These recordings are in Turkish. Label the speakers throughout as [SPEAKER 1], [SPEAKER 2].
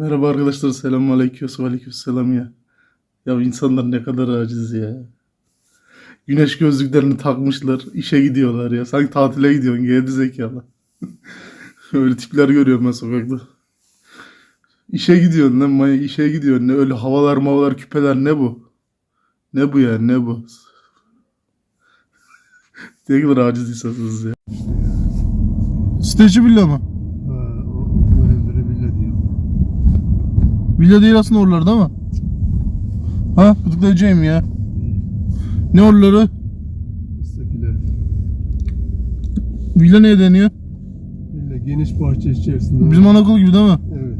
[SPEAKER 1] Merhaba arkadaşlar. Selamun aleyküm. aleyküm selam ya. Ya insanlar ne kadar aciz ya. Güneş gözlüklerini takmışlar. işe gidiyorlar ya. Sanki tatile gidiyorsun. Geri zekalı. Öyle tipler görüyorum ben sokakta. İşe gidiyorsun lan manyak. işe gidiyorsun. Ne öyle havalar mavalar küpeler ne bu? Ne bu ya ne bu? ne kadar aciz insansınız ya. Siteci villa mı?
[SPEAKER 2] Ha, o, bu evlere villa diyor.
[SPEAKER 1] Villa değil aslında oralarda ama. Ha gıdıklayacağım ya. Ne oraları?
[SPEAKER 2] Üsttekiler.
[SPEAKER 1] Villa neye deniyor?
[SPEAKER 2] Villa geniş bahçe içerisinde.
[SPEAKER 1] Bizim anaokulu gibi değil mi?
[SPEAKER 2] Evet.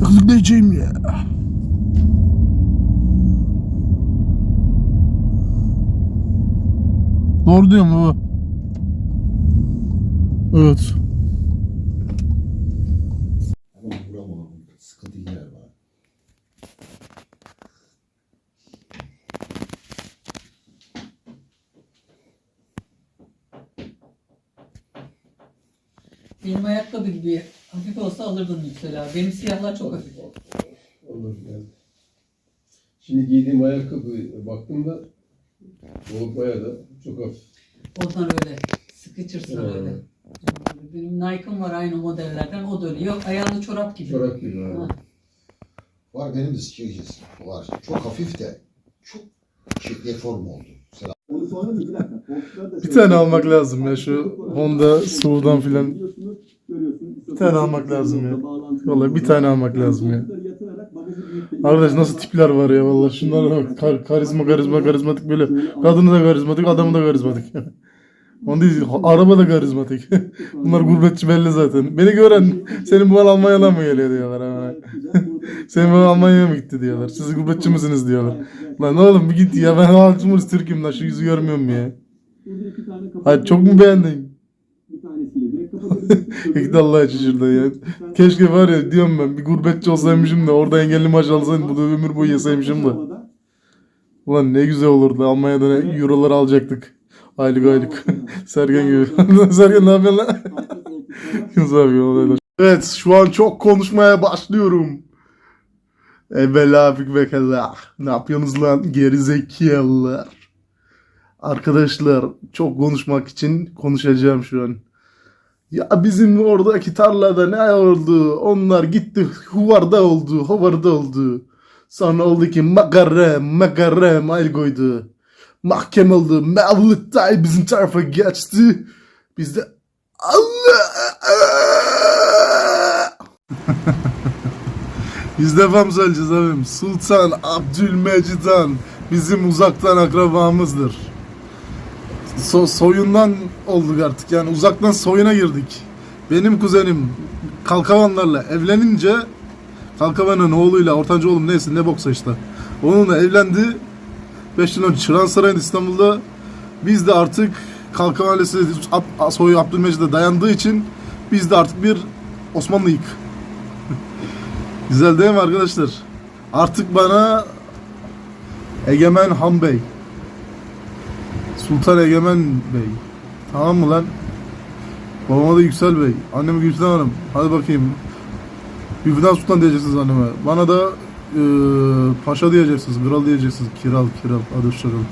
[SPEAKER 1] Gıdıklayacağım ya. Doğru diyorum baba. Evet.
[SPEAKER 3] Ama vuramam. Sıkıntı yer var.
[SPEAKER 4] Benim ayakkabı gibi hafif olsa alırdın abi. Benim siyahlar çok hafif.
[SPEAKER 2] Olur yani. Şimdi giydiğim ayakkabı baktığımda o bayağı da çok hafif.
[SPEAKER 4] Ondan öyle. Sıkı çırsa
[SPEAKER 2] Ha.
[SPEAKER 4] öyle. Benim Nike'ım var aynı modellerden. O da öyle. Yok ayağında çorap gibi.
[SPEAKER 2] Çorap gibi
[SPEAKER 4] ha.
[SPEAKER 3] Var benim de sikeceğiz. Var. Çok hafif de çok şey, deform oldu. Selam.
[SPEAKER 1] Bir tane almak lazım ya şu Honda Su'dan filan. Tane almak lazım ya. Vallahi bir tane almak lazım ya. Arkadaş nasıl tipler var ya vallahi şunlara bak Kar- karizma karizma karizmatik böyle kadını da karizmatik adamı da karizmatik. Onu değil araba da karizmatik. Bunlar gurbetçi belli zaten. Beni gören senin bu Almanya'dan mı geliyor diyorlar hemen. senin bu Almanya'ya mı gitti diyorlar. Siz gurbetçi misiniz diyorlar. Lan oğlum bir git ya ben halk cumhuriyeti Türk'üm lan şu yüzü görmüyor musun ya? Hayır çok mu beğendin? Git Allah için şurada ya. Keşke var ya diyorum ben bir gurbetçi olsaymışım da orada engelli maaş alsaydım bu da ömür boyu yeseymişim de. Ulan ne güzel olurdu Almanya'da ne eurolar alacaktık. Aylık aylık. Sergen gibi. Sergen ne yapıyorsun lan? Yunus abi olaylar. Evet şu an çok konuşmaya başlıyorum. Evvela fikvekallah. Ne yapıyorsunuz lan geri zekalılar? Arkadaşlar çok konuşmak için konuşacağım şu an. Ya bizim oradaki tarlada ne oldu? Onlar gitti huvarda oldu, huvarda oldu. Sonra oldu ki makarem, makarem el koydu. Mahkeme oldu. Mevlüt Tay bizim tarafa geçti. Biz de Allah! Biz devam söyleyeceğiz abim. Sultan Abdülmecid Han bizim uzaktan akrabamızdır. So- soyundan olduk artık yani uzaktan soyuna girdik. Benim kuzenim Kalkavanlarla evlenince Kalkavan'ın oğluyla ortanca oğlum neyse ne boksa işte. Onunla evlendi. 5 yıl önce Çırağan Sarayı'nda İstanbul'da biz de artık Kalkavan ailesi soyu Abdülmecid'e dayandığı için biz de artık bir Osmanlıyık. Güzel değil mi arkadaşlar? Artık bana Egemen Han Bey Sultan Egemen Bey. Tamam mı lan? Babama da Yüksel Bey. Anneme Gülfem Hanım. Hadi bakayım. Gülfem Sultan diyeceksiniz anneme. Bana da eee, paşa diyeceksiniz. Kral diyeceksiniz. Kiral, kiral. Hadi hoşçakalın.